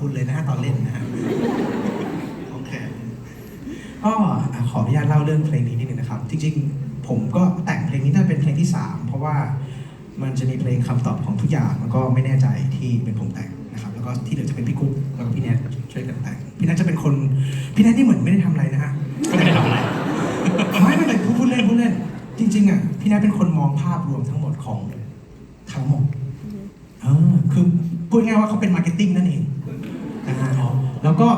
คุณเลยนะฮะตอนเล่นนะฮะโอเคก็อะขออนุญาตเล่าเรื่องเพลงนี้นิดนึงนะครับ จริงๆ ผมก็แต่งเพลงนี้น่าจะเป็นเพลงที่ 3 เพราะว่ามันจะมีเพลงคำตอบของทุกอย่างมันก็ไม่แน่ใจที่เป็นผมแต่งนะครับ แล้วก็ที่เหลือจะเป็นพี่กุ๊กแล้วก็พี่แนทช่วยกันแต่งพี่แนทจะเป็นคนพี่แนทนี่เหมือนไม่ได้ทำอะไรนะฮะก็ไม่ได้ทำอะไรไม่ไม่แต่พูดเล่นพูดเล่น จริงๆอะพี่แนทเป็นคนมองภาพรวมทั้งหมดของทั้งหมดเออคือพูดง่ายๆว่าเขาเป็นมาร์เก็ตติ้งนั่นเองนะฮะ แล้วก็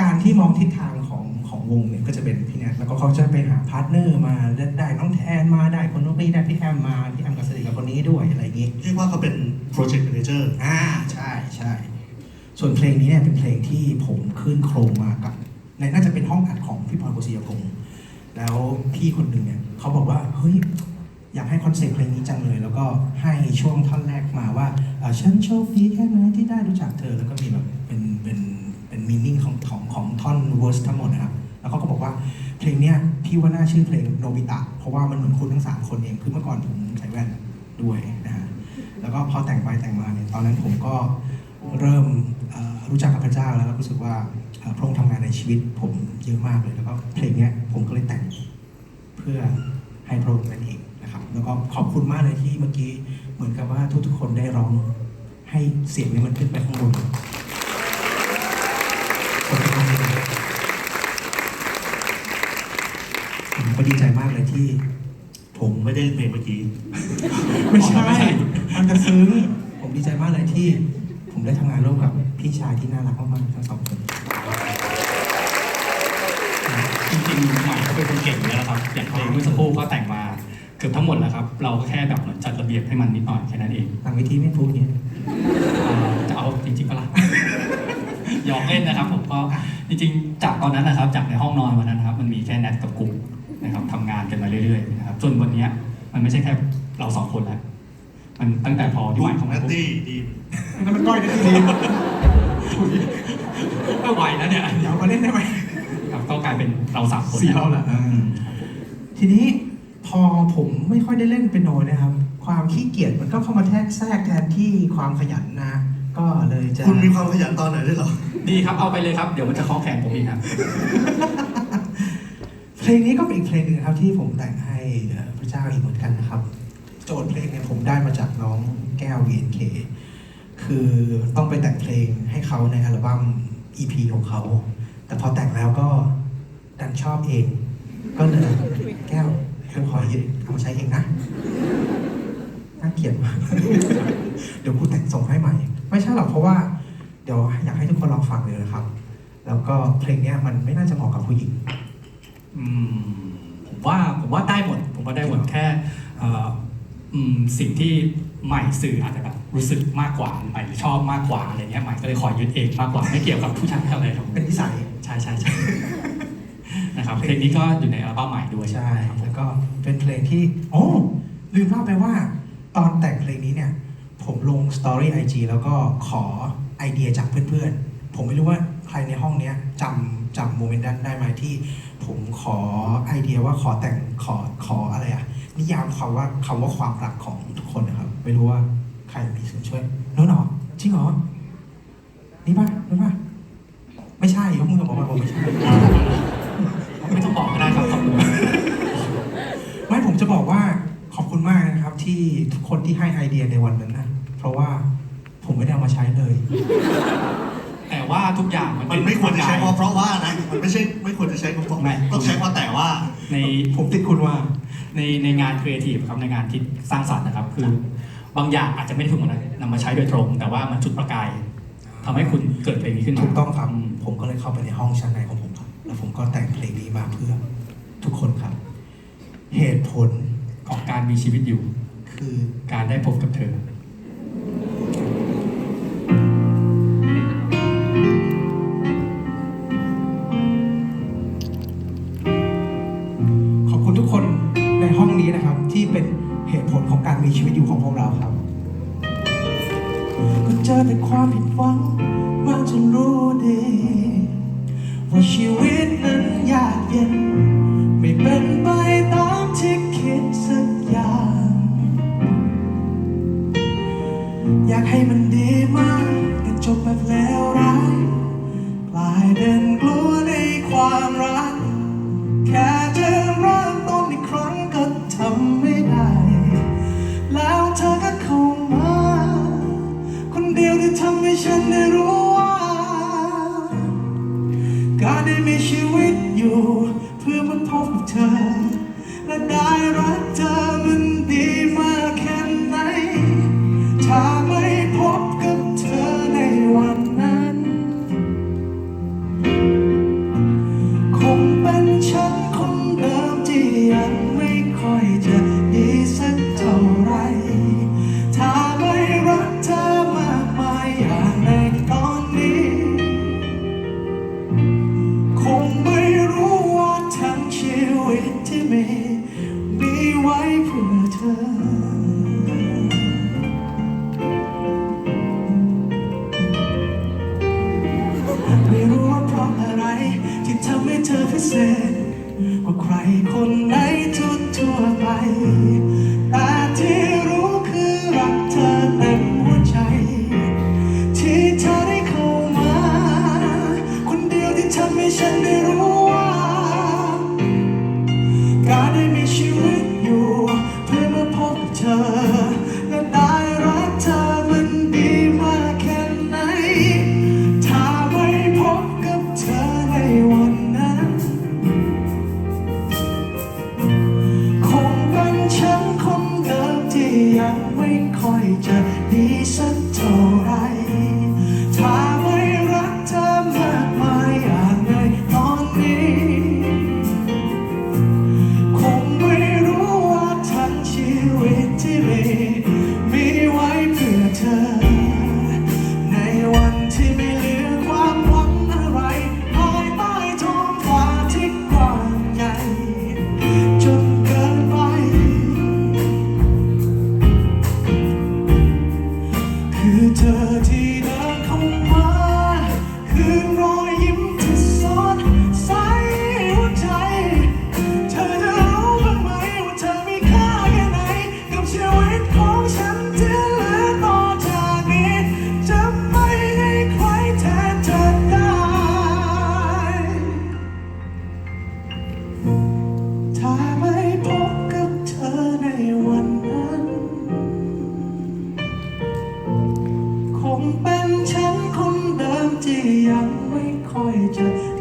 การที่มองทิศทางของของวงเนี่ยก็จะเป็นพี่แนทแล้วก็เขาจะไปหาพาร์ทเนอร์มาได้น้องแทนมาได้คนนู้นได้พี่แอมมาพี่แอมก็สนิทกับคนนี้ด้วยอะไรอย่างงี้เรียกว่าเขาเป็นโปรเจกต์แมเนเจอร์อ่าใช่ใช่ส่วนเพลงนี้เนี่ยเป็นเพลงที่ผมขึ้นโครงมากับในน่าจะเป็นห้องอัดของพี่พรกุศยพงศ์แล้วพี่คนหนึ่งเนี่ยเขาบอกว่าเฮ้ยอยากให้คอนเซ็ปต์เพลงนี้จังเลย แล้วก็ให้ช่วงท่อนแรกมาว่าอ่าฉันโชคดีแค่ไหนที่ได้รู้จักเธอแล้วก็มีแบบเป็นเป็นเป็น มีนิ่งของของของท่อนเวอร์สทั้งหมดนะครับแล้วเขาก็บอกว่าเพลงเนี้ยพี่ว่าน่าชื่อเพลงโนบิตะเพราะว่ามันเหมือนคุณทั้งสามคนเองคือเมื่อก่อนผมใส่แว่นด้วยนะฮะแล้วก็พอแต่งไปแต่งมาเนี่ยตอนนั้นผมก็เริ่มรู้จักกับพระเจ้าแล้วก็รู้สึกว่าพระองค์ทำงานในชีวิตผมเยอะมากเลยแล้วก็เพลงเนี้ยผมก็เลยแต่งเพื่อให้พระองค์นั่นเองนะครับแล้วก็ขอบคุณมากเลยที่เมื่อกี้เหมือนกับว่าทุกๆคนได้ร้องให้เสียงนี้มันขึ้นไปข้างบน ผมก็ดีใจมากเลยที่ ผมไม่ได้เล่นเพลงเมื่อกี้ ไม่ใช่ มันจะซึ้ง ผมดีใจมากเลยที่ ผมได้ทำงานร่วมกับพี่ชายที่น่ารักมากๆทั้งสองคน จริงๆใหม่ก็เป็นคนเก่งอยู่แล้วนะครับ อย่างเพลงเมื่อสักครู่ก็แต่งมาเกือบทั้งหมดแล้วครับ เราก็แค่แบบเหมือนจัดระเบียบให้มันนิดหน่อยแค่นั้นเองต่างวิธีไม่พูดอย่างนี้เอ่อจะเอาจริงๆก็ล่ะ หยอกเล่นนะครับ ผมก็จริงๆ จากตอนนั้นนะครับ จากในห้องนอนวันนั้นนะครับ มันมีแค่แนทกับกุ๊กนะครับทำงานกันมาเรื่อยๆนะครับจนวันเนี้ยมันไม่ใช่แค่เราสองคนแล้วมันตั้งแต่พอที่ใหม่เข้ามานัตปุ๊บตี้ดีมนั่นมันก้อยนะทีไม่ไหวแล้วเนี่ยเดี๋ยวมาเล่นได้ไหมครับก็กลายเป็นเราสามคนสี่เราเหรออืมทีนี้พอผมไม่ค่อยได้เล่นเป็นโนนะครับ ความขี้เกียจมันก็เข้ามาแทรกแทรกแทนที่ความขยันนะ ก็เลยจะ คุณมีความขยันตอนไหนด้วยเหรอ ดีครับเอาไปเลยครับ เดี๋ยวมันจะคล้องแขนผมอีกครับ เพลงนี้ก็เป็นอีกเพลงหนึ่งครับที่ผมแต่งให้พระเจ้าอีกเหมือนกันนะครับ โจทย์เพลงเนี่ยผมได้มาจากน้องแก้ว VNK คือต้องไปแต่งเพลงให้เขาในอัลบั้ม EP ของเขา แต่พอแต่งแล้วก็ดันชอบเอง ก็เลยแก้วเธอขอยึดเอามาใช้เองนะน่าเกลียดมาก เดี๋ยวกูแต่งส่งให้ใหม่ ไม่ใช่หรอกเพราะว่า เดี๋ยวอยากให้ทุกคนลองฟังเลยนะครับ แล้วก็เพลงเนี้ยมันไม่น่าจะเหมาะกับผู้หญิง อืมผมว่าผมว่าได้หมด ผมว่าได้หมดแค่เอ่ออืมสิ่งที่ใหม่สื่ออาจจะแบบรู้สึกมากกว่าใหม่ชอบมากกว่าอะไรเงี้ยใหม่ก็เลยขอยึดเองมากกว่าไม่เกี่ยวกับผู้ชายอะไรหรอกเป็นนิสัย ใช่ใช่ใช่นะครับเพลงนี้ก็อยู่ในอัลบั้มใหม่ด้วยใช่ครับผมแล้วก็เป็นเพลงที่โอ้ลืมเล่าไปว่า ตอนแต่งเพลงนี้เนี่ย ผมลงสตอรี่ไอจแล้วก็ขอ ไอเดียจากเพื่อนๆ ผมไม่รู้ว่าใครในห้องเนี้ยจำจำโมเมนต์นั้นได้ไหมที่ ผมขอไอเดียว่าขอแต่งขอขออะไรอะนิยามคำว่าคำว่าความรักของทุกคนนะครับ ไม่รู้ว่าใครมีส่วนช่วยโน้นเหรอจริงเหรอนี่ป่ะนี่ป่ะไม่ใช่ยกมือบอกว่าผมไม่ใช่ไม่ต้องบอกก็ได้ครับขอบคุณไม่ผมจะบอกว่าขอบคุณมากนะครับ ที่ทุกคนที่ให้ไอเดียในวันนั้นนะเพราะว่า ผมไม่ได้เอามาใช้เลย แต่ว่าทุกอย่างมันมันเป็นไม่ควรจะใช้ว่าเพราะว่านะมันไม่ใช่ไม่ควรจะใช้เพราะไม่ต้องใช้ว่าแต่ว่าในผมติดคุณว่า ในในงานครีเอทีฟครับในงานที่สร้างสรรค์นะครับ คือบางอย่างอาจจะไม่ได้ถูกนำมาใช้โดยตรง แต่ว่ามันจุดประกายทำให้คุณเกิดเพลงนี้ขึ้นมาถูกต้องครับผมก็เลยเข้าไปในห้องชั้นในของผมครับแล้วผมก็แต่งเพลงนี้มาเพื่อทุกคนครับ เหตุผลของการมีชีวิตอยู่ คือการได้พบกับเธอ ก็เจอแต่ความผิดหวังมันจะรู้ดี ว่าชีวิตนั้นยากเย็น ไม่เป็นไปตามที่คิดสักอย่าง อยากให้มันดีมากแต่จบแบบเลวร้ายกลายเดินกลัวในความรักแค่ การได้มีชีวิตอยู่ เพื่อมาพบเธอ และได้รักเธอมันดี คุณนะ คือเธอที่เดินเข้ามา คืนรอยยิ้ม 开着